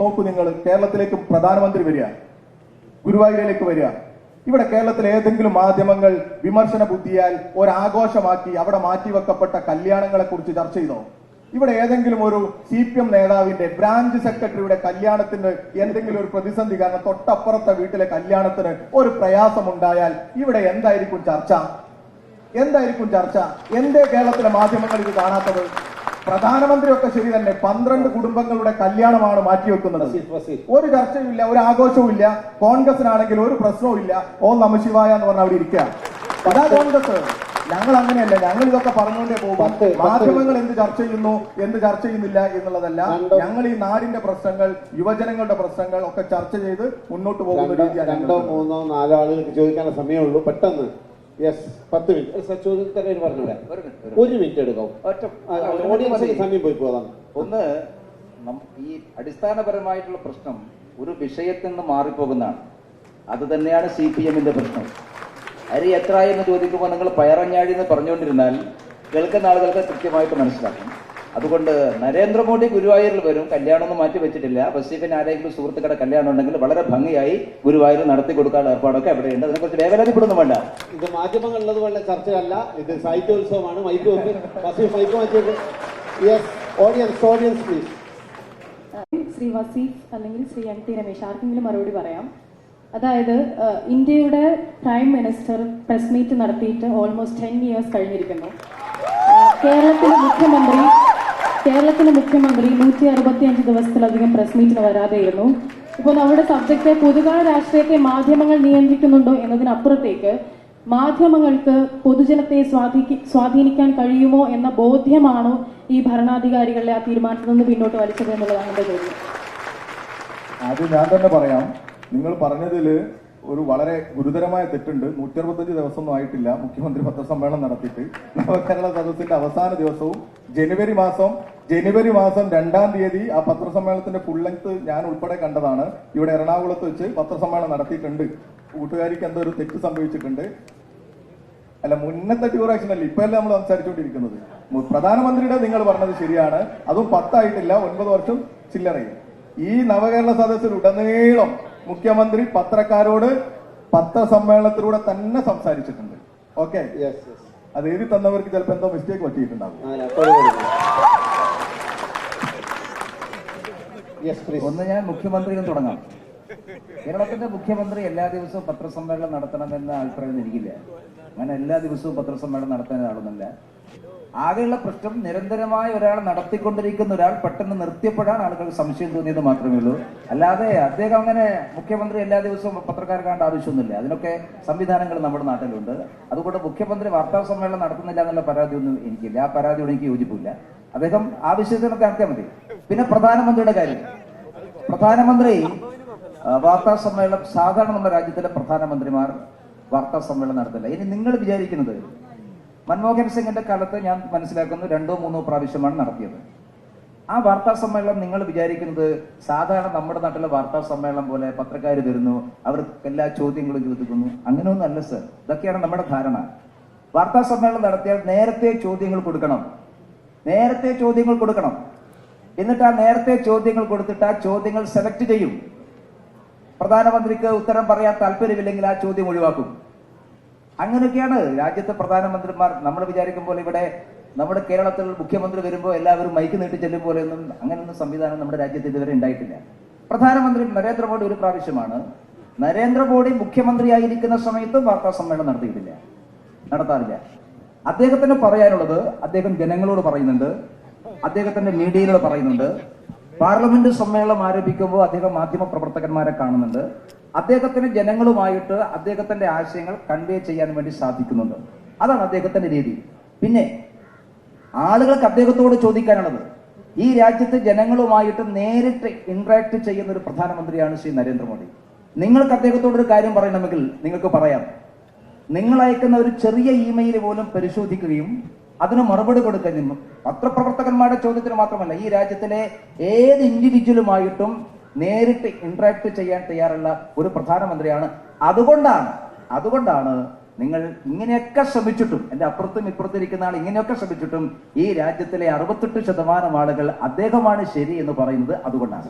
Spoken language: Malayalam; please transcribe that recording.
നോക്കൂ നിങ്ങൾ കേരളത്തിലേക്ക് പ്രധാനമന്ത്രി വരിക ഗുരുവായൂരിലേക്ക് വരിക. ഇവിടെ കേരളത്തിലെ ഏതെങ്കിലും മാധ്യമങ്ങൾ വിമർശന ബുദ്ധിയാൽ ഒരാഘോഷമാക്കി അവിടെ മാറ്റിവെക്കപ്പെട്ട കല്യാണങ്ങളെ കുറിച്ച് ചർച്ച ചെയ്തോ? ഇവിടെ ഏതെങ്കിലും ഒരു സി പി എം നേതാവിന്റെ ബ്രാഞ്ച് സെക്രട്ടറിയുടെ കല്യാണത്തിന് എന്തെങ്കിലും ഒരു പ്രതിസന്ധി കാരണം തൊട്ടപ്പുറത്തെ വീട്ടിലെ കല്യാണത്തിന് ഒരു പ്രയാസമുണ്ടായാൽ ഇവിടെ എന്തായിരിക്കും ചർച്ച? എന്തായിരിക്കും ചർച്ച? എന്തേ കേരളത്തിലെ മാധ്യമങ്ങൾ ഇത് കാണാത്തത്? പ്രധാനമന്ത്രിയൊക്കെ ശരി തന്നെ പന്ത്രണ്ട് കുടുംബങ്ങളുടെ കല്യാണമാണ് മാറ്റിവെക്കുന്നത്. ഒരു ചർച്ചയും ഇല്ല ഒരു ആഘോഷവും ഇല്ല കോൺഗ്രസിനാണെങ്കിൽ ഒരു പ്രശ്നവും ഇല്ല ഓ നമശിവായ എന്ന് പറഞ്ഞ അവിടെ ഇരിക്കുക അതാ കോൺഗ്രസ്. ഞങ്ങൾ അങ്ങനെയല്ല ഞങ്ങൾ ഇതൊക്കെ പറഞ്ഞുകൊണ്ടേ പോകും മാധ്യമങ്ങൾ എന്ത് ചർച്ച ചെയ്യുന്നു എന്ത് ചർച്ച ചെയ്യുന്നില്ല എന്നുള്ളതല്ല ഞങ്ങൾ ഈ നാടിന്റെ പ്രശ്നങ്ങൾ യുവജനങ്ങളുടെ പ്രശ്നങ്ങൾ ഒക്കെ ചർച്ച ചെയ്ത് മുന്നോട്ട് പോകുന്ന രീതിയാണ് രണ്ടോ മൂന്നോ നാലോ ആളുകൾക്ക് ചോദിക്കാനുള്ള സമയമുള്ളൂ പെട്ടെന്ന്. യെസ് പത്ത് മിനിറ്റ്. സർ ചോദ്യത്തിന് പറഞ്ഞൂടെ? ഒരു മിനിറ്റ്, ഒരു ഒരു മിനിറ്റ് എടുക്കാം. ഒറ്റ ഓഡിയൻസിന് സമയം പോയി പോകാം. ഒന്ന് ഈ അടിസ്ഥാനപരമായിട്ടുള്ള പ്രശ്നം ഒരു വിഷയത്തിൽ നിന്ന് മാറിപ്പോകുന്നതാണ്. അത് തന്നെയാണ് സി പി എമ്മിന്റെ പ്രശ്നം. അരി എത്ര എന്ന് ചോദിക്കുമ്പോൾ നിങ്ങൾ പയറഞ്ഞാഴി എന്ന് പറഞ്ഞുകൊണ്ടിരുന്നാൽ കേൾക്കുന്ന ആളുകൾക്ക് കൃത്യമായിട്ട് മനസ്സിലാക്കും അതുകൊണ്ട് നരേന്ദ്രമോദി ഗുരുവായൂരിൽ വരും. കല്യാണമൊന്നും മാറ്റി വെച്ചിട്ടില്ല. വസീഫിന് ആരെങ്കിലും സുഹൃത്തുക്കളുടെ കല്യാണം ഉണ്ടെങ്കിൽ വളരെ ഭംഗിയായി ഗുരുവായൂർ നടത്തി കൊടുക്കാനുള്ള ഏർപ്പാടൊക്കെ അവിടെയുണ്ട്. അതിനെക്കുറിച്ച് വേവലാതിപ്പെടുന്നു വേണ്ട ഇത് മാധ്യമങ്ങളുള്ളത് വളരെ ചർച്ചയല്ല. ഇത് സാഹിത്യോത്സവമാണ്. മൈക്ക് വസീഫ് മൈക്ക് മാറ്റിയത് yes audience audience please Shri Vaseef അല്ലെങ്കിൽ ശ്രീ എൻ ടി രമേശ് ആർക്കെങ്കിലും മറുപടി പറയാം? അതായത് ഇന്ത്യയുടെ പ്രൈം മിനിസ്റ്റർ പ്രസ് മീറ്റ് നടത്തിയിട്ട് ഓൾമോസ്റ്റ് ടെൻ ഇയേഴ്സ് കഴിഞ്ഞിരിക്കുന്നു. കേരളത്തിലെ മുഖ്യമന്ത്രി കേരളത്തിലെ മുഖ്യമന്ത്രി നൂറ്റി അറുപത്തിയഞ്ച് ദിവസത്തിലധികം പ്രസ് മീറ്റിന് വരാതെയിരുന്നു. ഇപ്പോൾ നമ്മുടെ സബ്ജക്റ്റ് പൊതുകാല രാഷ്ട്രീയത്തെ മാധ്യമങ്ങൾ നിയന്ത്രിക്കുന്നുണ്ടോ എന്നതിനപ്പുറത്തേക്ക് മാധ്യമങ്ങൾക്ക് പൊതുജനത്തെ സ്വാധീനി സ്വാധീനിക്കാൻ കഴിയുമോ എന്ന ബോധ്യമാണോ ഈ ഭരണാധികാരികളെ ആ തീരുമാനത്തിൽ നിന്ന് പിന്നോട്ട് വലിച്ചത് എന്നുള്ളതാണ് എന്റെ ചോദ്യം. അത് ഞാൻ തന്നെ പറയാം. നിങ്ങൾ പറഞ്ഞതിൽ ഒരു വളരെ ഗുരുതരമായ തെറ്റുണ്ട്. നൂറ്റി അറുപത്തഞ്ച് ദിവസമൊന്നും ആയിട്ടില്ല. മുഖ്യമന്ത്രി പത്രസമ്മേളനം നടത്തിയിട്ട്. നവകേരള സദസ്സിന്റെ അവസാന ദിവസവും ജനുവരി മാസം ജനുവരി മാസം രണ്ടാം തീയതി ആ പത്രസമ്മേളനത്തിന്റെ ഫുൾ ലെങ്ത് ഞാൻ ഉൾപ്പെടെ കണ്ടതാണ്. ഇവിടെ എറണാകുളത്ത് വെച്ച് പത്രസമ്മേളനം നടത്തിയിട്ടുണ്ട്. കൂട്ടുകാരിക്ക് എന്തോ ഒരു തെറ്റ് സംഭവിച്ചിട്ടുണ്ട്. അല്ല മുന്നത്തെ ഡ്യൂറേഷൻ അല്ല ഇപ്പൊ നമ്മൾ സംസാരിച്ചുകൊണ്ടിരിക്കുന്നത്. പ്രധാനമന്ത്രിയുടെ നിങ്ങൾ പറഞ്ഞത് ശരിയാണ്. അതും പത്തായിട്ടില്ല ഒൻപത് വർഷം ചില്ലറയും. ഈ നവകേരള സദസ്സിൽ ഉടനീളം മുഖ്യമന്ത്രി പത്രക്കാരോട് പത്രസമ്മേളനത്തിലൂടെ തന്നെ സംസാരിച്ചിട്ടുണ്ട്. ഓക്കെ അത് എഴുതി തന്നവർക്ക് ചിലപ്പോ എന്തോ മിസ്റ്റേക്ക് പറ്റിയിട്ടുണ്ടാവും. ഒന്ന് ഞാൻ മുഖ്യമന്ത്രി തുടങ്ങാം. കേരളത്തിന്റെ മുഖ്യമന്ത്രി എല്ലാ ദിവസവും പത്രസമ്മേളനം നടത്തണമെന്ന അഭിപ്രായം എനിക്കില്ല. അങ്ങനെ എല്ലാ ദിവസവും പത്രസമ്മേളനം നടത്താൻ ആളൊന്നുമില്ല. ആകെയുള്ള പ്രശ്നം നിരന്തരമായി ഒരാൾ നടത്തിക്കൊണ്ടിരിക്കുന്ന ഒരാൾ പെട്ടെന്ന് നിർത്തിയപ്പോഴാണ് ആളുകൾക്ക് സംശയം തോന്നിയത് മാത്രമേ ഉള്ളൂ. അല്ലാതെ അദ്ദേഹം അങ്ങനെ മുഖ്യമന്ത്രി എല്ലാ ദിവസവും പത്രക്കാർ കാണേണ്ട ആവശ്യമൊന്നുമില്ല. അതിനൊക്കെ സംവിധാനങ്ങൾ നമ്മുടെ നാട്ടിലുണ്ട്. അതുകൊണ്ട് മുഖ്യമന്ത്രി വാർത്താ സമ്മേളനം നടത്തുന്നില്ല എന്നുള്ള പരാതിയൊന്നും എനിക്കില്ല. ആ പരാതിയോട് എനിക്ക് യോജിപ്പില്ല. അദ്ദേഹം ആവശ്യത്തിനൊക്കെ നടത്തിയാൽ മതി. പിന്നെ പ്രധാനമന്ത്രിയുടെ കാര്യം. പ്രധാനമന്ത്രി വാർത്താ സമ്മേളനം സാധാരണ നമ്മുടെ രാജ്യത്തിലെ പ്രധാനമന്ത്രിമാർ വാർത്താ സമ്മേളനം നടത്തില്ല ഇനി നിങ്ങൾ വിചാരിക്കുന്നത് മൻമോഹൻ സിംഗിന്റെ കാലത്ത് ഞാൻ മനസ്സിലാക്കുന്നു രണ്ടോ മൂന്നോ പ്രാവശ്യമാണ് നടത്തിയത്. ആ വാർത്താ സമ്മേളനം നിങ്ങൾ വിചാരിക്കുന്നത് സാധാരണ നമ്മുടെ നാട്ടിലെ വാർത്താ സമ്മേളനം പോലെ പത്രക്കാർ വരുന്നു അവർക്ക് എല്ലാ ചോദ്യങ്ങളും ചോദിക്കുന്നു. അങ്ങനെയൊന്നും അല്ല സർ. ഇതൊക്കെയാണ് നമ്മുടെ ധാരണ. വാർത്താ സമ്മേളനം നടത്തിയാൽ നേരത്തെ ചോദ്യങ്ങൾ കൊടുക്കണം. നേരത്തെ ചോദ്യങ്ങൾ കൊടുക്കണം. എന്നിട്ട് ആ നേരത്തെ ചോദ്യങ്ങൾ കൊടുത്തിട്ട് ആ ചോദ്യങ്ങൾ സെലക്ട് ചെയ്യും. പ്രധാനമന്ത്രിക്ക് ഉത്തരം പറയാൻ താല്പര്യമില്ലെങ്കിൽ ആ ചോദ്യം ഒഴിവാക്കും. അങ്ങനെയൊക്കെയാണ് രാജ്യത്തെ പ്രധാനമന്ത്രിമാർ. നമ്മൾ വിചാരിക്കുമ്പോൾ ഇവിടെ നമ്മുടെ കേരളത്തിൽ മുഖ്യമന്ത്രി വരുമ്പോൾ എല്ലാവരും മൈക്ക് നീട്ടി ചെല്ലും പോലെയൊന്നും അങ്ങനെയൊന്നും സംവിധാനം നമ്മുടെ രാജ്യത്ത് ഇതുവരെ ഉണ്ടായിട്ടില്ല. പ്രധാനമന്ത്രി നരേന്ദ്രമോദി ഒരു പ്രാവശ്യമാണ്. നരേന്ദ്രമോദി മുഖ്യമന്ത്രിയായിരിക്കുന്ന സമയത്തും വാർത്താ സമ്മേളനം നടത്തിയിട്ടില്ല. നടത്താറില്ല. അദ്ദേഹത്തിന് പറയാനുള്ളത് അദ്ദേഹം ജനങ്ങളോട് പറയുന്നുണ്ട്. അദ്ദേഹത്തിന്റെ മീഡിയയിലൂടെ പറയുന്നുണ്ട്. പാർലമെന്റ് സമ്മേളനം ആരംഭിക്കുമ്പോൾ അദ്ദേഹം മാധ്യമ പ്രവർത്തകന്മാരെ കാണുന്നുണ്ട്. അദ്ദേഹത്തിന് ജനങ്ങളുമായിട്ട് അദ്ദേഹത്തിന്റെ ആശയങ്ങൾ കൺവേ ചെയ്യാൻ വേണ്ടി സാധിക്കുന്നുണ്ട്. അതാണ് അദ്ദേഹത്തിന്റെ രീതി. പിന്നെ ആളുകൾക്ക് അദ്ദേഹത്തോട് ചോദിക്കാനുള്ളത് ഈ രാജ്യത്തെ ജനങ്ങളുമായിട്ട് നേരിട്ട് ഇന്ററാക്ട് ചെയ്യുന്ന ഒരു പ്രധാനമന്ത്രിയാണ് ശ്രീ നരേന്ദ്രമോദി. നിങ്ങൾക്ക് അദ്ദേഹത്തോട് ഒരു കാര്യം പറയണമെങ്കിൽ നിങ്ങൾക്ക് പറയാം. നിങ്ങൾ അയക്കുന്ന ഒരു ചെറിയ ഇമെയിൽ പോലും പരിശോധിക്കുകയും അതിന് മറുപടി കൊടുക്കാൻ നിന്നും. പത്രപ്രവർത്തകന്മാരുടെ ചോദ്യത്തിന് മാത്രമല്ല ഈ രാജ്യത്തിലെ ഏത് ഇൻഡിവിജ്വലുമായിട്ടും നേരിട്ട് ഇന്ററാക്ട് ചെയ്യാൻ തയ്യാറുള്ള ഒരു പ്രധാനമന്ത്രിയാണ്. അതുകൊണ്ടാണ് അതുകൊണ്ടാണ് നിങ്ങൾ ഇങ്ങനെയൊക്കെ ശ്രമിച്ചിട്ടും എന്റെ അപ്പുറത്തും ഇപ്പുറത്തും ഇരിക്കുന്ന ആൾ ഇങ്ങനെയൊക്കെ ശ്രമിച്ചിട്ടും ഈ രാജ്യത്തിലെ അറുപത്തെട്ട് ശതമാനം ആളുകൾ അദ്ദേഹമാണ് ശരി എന്ന് പറയുന്നത് അതുകൊണ്ടാണ്.